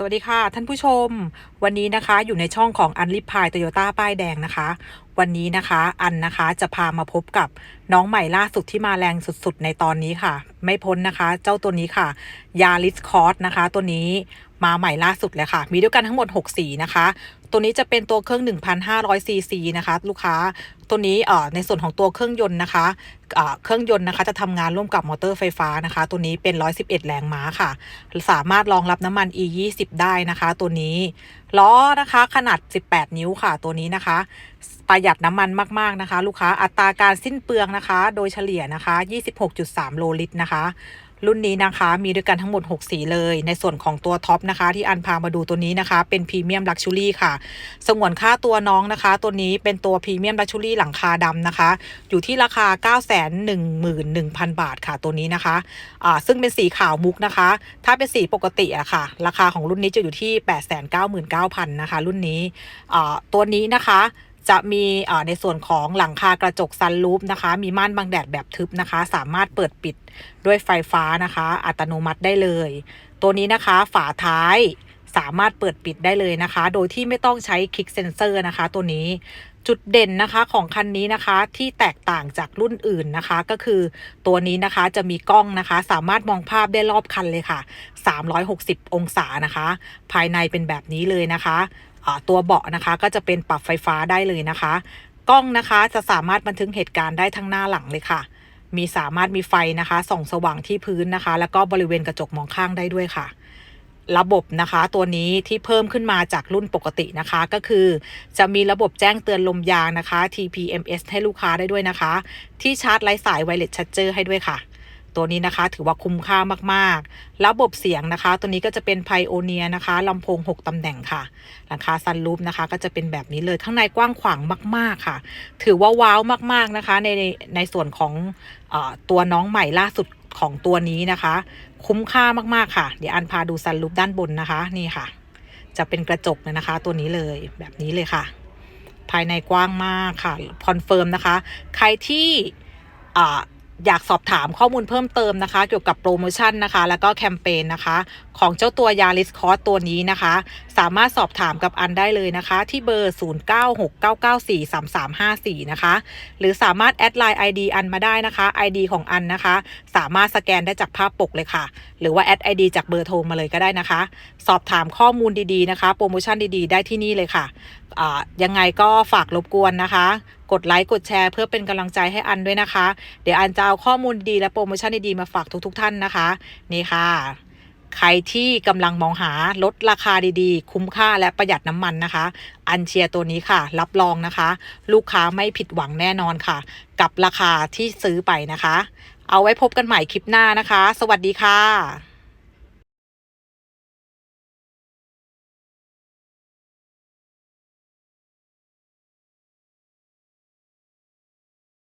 สวัสดีค่ะท่านผู้ชม วันนี้นะคะอยู่ในช่องของอันลิพายโตโยต้าป้ายแดงนะคะ วันนี้นะคะ อันนะคะจะพามาพบกับน้องใหม่ล่าสุดที่มาแรงสุดๆ ในตอนนี้ค่ะ ไม่พ้นนะคะ เจ้าตัวนี้ค่ะยาริสคอร์สนะคะ ตัวนี้มาใหม่ล่าสุดเลยค่ะ มีด้วยกันทั้งหมด 6 สีนะคะ ตัวนี้จะเป็นตัวเครื่อง 1,500 ซีซีนะคะ ลูกค้าตัวนี้เอ่อในส่วนของตัวเครื่องยนต์นะคะเอ่อเครื่องยนต์นะคะ จะทำงานร่วมกับมอเตอร์ไฟฟ้านะคะ ตัวนี้เป็น 111 แรงม้าค่ะ สามารถรองรับน้ำมัน e 2 0ได้นะคะ ตัวนี้ล้อนะคะขนาด 18 นิ้วค่ะ ตัวนี้นะคะประหยัดน้ำมันมาก ๆ นะคะ ลูกค้าอัตราการสิ้นเปลืองนะคะ โดยเฉลี่ยนะคะ 26.3 โลลิตรนะคะ รุ่นนี้นะคะมีด้วยกันทั้งหมด 6 สีเลย ในส่วนของตัวท็อปนะคะ ที่อันพามาดูตัวนี้นะคะ เป็นพรีเมียมลักชูรี่ค่ะ สงวนค่าตัวน้องนะคะ ตัวนี้เป็นตัวพรีเมียมลักชูรี่หลังคาดำนะคะ อยู่ที่ราคา 911,000 บาทค่ะตัวนี้นะคะอ่าซึ่งเป็นสีขาวมุกนะคะ ถ้าเป็นสีปกติอะค่ะ ราคาของรุ่นนี้จะอยู่ที่ 899,000นะคะ รุ่นนี้อ่าตัวนี้นะคะ จะมีในส่วนของหลังคากระจกซันรูฟนะคะ มีม่านบังแดดแบบทึบนะคะ สามารถเปิดปิดด้วยไฟฟ้านะคะ อัตโนมัติได้เลย ตัวนี้นะคะฝาท้ายสามารถเปิดปิดได้เลยนะคะ โดยที่ไม่ต้องใช้คลิกเซนเซอร์นะคะ ตัวนี้จุดเด่นนะคะของคันนี้นะคะที่แตกต่างจากรุ่นอื่นนะคะ ก็คือตัวนี้นะคะจะมีกล้องนะคะ สามารถมองภาพได้รอบคันเลยค่ะ 360 องศานะคะ ภายในเป็นแบบนี้เลยนะคะ ตัวเบาะนะคะ ก็จะเป็นปรับไฟฟ้าได้เลยนะคะ กล้องนะคะจะสามารถบันทึกเหตุการณ์ได้ทั้งหน้าหลังเลยค่ะ มีสามารถมีไฟนะคะ ส่องสว่างที่พื้นนะคะ แล้วก็บริเวณกระจกมองข้างได้ด้วยค่ะระบบนะคะตัวนี้ที่เพิ่มขึ้นมาจากรุ่นปกตินะคะ ก็คือ จะมีระบบแจ้งเตือนลมยางนะคะ TPMS ให้ลูกค้าได้ด้วยนะคะ ที่ชาร์จไร้สายไวเลสชั r เจอร์ให้ด้วยค่ะ ตัวนี้นะคะ ถือว่าคุ้มค่ามากๆ ระบบเสียงนะคะ ตัวนี้ก็จะเป็นไพโอเนียนะคะลำโพง 6 ตำแหน่งค่ะ หลังคาซันรูฟนะคะ ก็จะเป็นแบบนี้เลยข้างในกว้างขวางมาก ๆค่ะ ถือว่าว้าวมากๆนะคะในในในส่วนของอตัวน้องใหม่ล่าสุดของตัวนี้นะคะ คุ้มค่ามากๆค่ะ เดี๋ยวอันพาดูซันรูฟด้านบนนะคะนี่ค่ะ จะเป็นกระจกเลยนะคะ ตัวนี้เลยแบบนี้เลยค่ะ ภายในกว้างมากค่ะคอนเฟิร์มนะคะ ใครที่อ่า อยากสอบถามข้อมูลเพิ่มเติมนะคะ เกี่ยวกับโปรโมชั่นนะคะ แล้วก็แคมเปญนะคะ ของเจ้าตัวยาริสคอสตัวนี้นะคะ สามารถสอบถามกับอันได้เลยนะคะ ที่เบอร์ 0969943354 นะคะ หรือสามารถแอดไลน์ ID อันมาได้นะคะ ID ของอันนะคะ สามารถสแกนได้จากภาพปกเลยค่ะ หรือว่าแอด ID จากเบอร์โทรมาเลยก็ได้นะคะ สอบถามข้อมูลดีๆนะคะ โปรโมชั่นดีๆ ได้ที่นี่เลยค่ะ ยังไงก็ฝากรบกวนนะคะ กดไลค์กดแชร์เพื่อเป็นกำลังใจให้อันด้วยนะคะ เดี๋ยวอันจะเอาข้อมูลดีและโปรโมชั่นดีๆมาฝากทุกๆท่านนะคะ นี่ค่ะ ใครที่กำลังมองหาลดราคาดีๆ คุ้มค่าและประหยัดน้ำมันนะคะ อันเชียร์ตัวนี้ค่ะ รับรองนะคะ ลูกค้าไม่ผิดหวังแน่นอนค่ะ กับราคาที่ซื้อไปนะคะ เอาไว้พบกันใหม่คลิปหน้านะคะ สวัสดีค่ะ